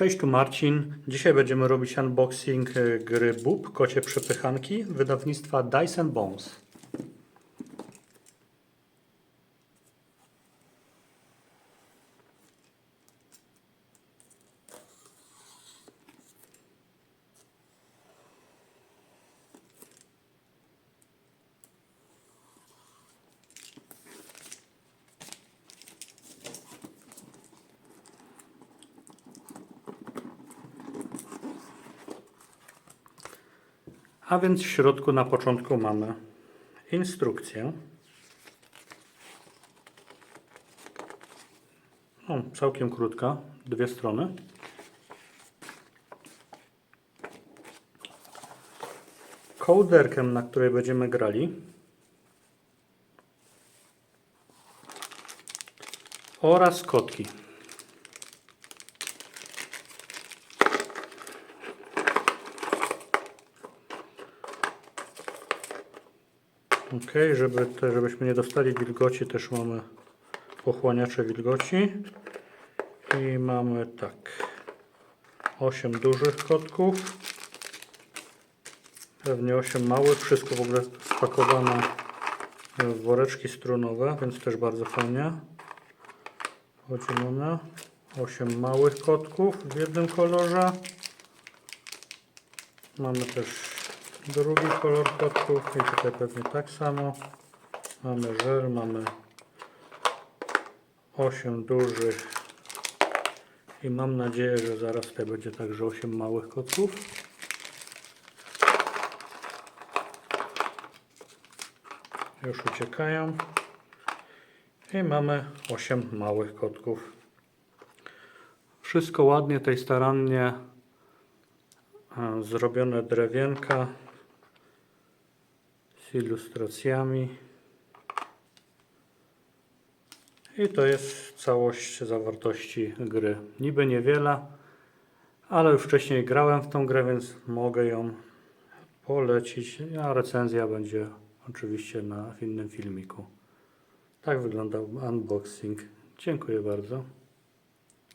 Cześć, tu Marcin. Dzisiaj będziemy robić unboxing e, gry Bób, kocie przepychanki wydawnictwa Dice Bones. A więc w środku na początku mamy instrukcję. O, całkiem krótka, dwie strony. Kołderkę, na której będziemy grali. Oraz kotki. Ok, żeby te, żebyśmy nie dostali wilgoci, też mamy pochłaniacze wilgoci. I mamy tak 8 dużych kotków. Pewnie 8 małych, wszystko w ogóle spakowane w woreczki strunowe, więc też bardzo fajnie. Chodzi mamy 8 małych kotków w jednym kolorze. Mamy też drugi kolor kotków i tutaj pewnie tak samo. Mamy żel, mamy 8 dużych i mam nadzieję, że zaraz tutaj będzie także 8 małych kotków. Już uciekają. I mamy 8 małych kotków. Wszystko ładnie, tutaj starannie e, zrobione drewienka z ilustracjami. I to jest całość zawartości gry. Niby niewiele, ale już wcześniej grałem w tą grę, więc mogę ją polecić, a recenzja będzie oczywiście na innym filmiku. Tak wyglądał unboxing. Dziękuję bardzo.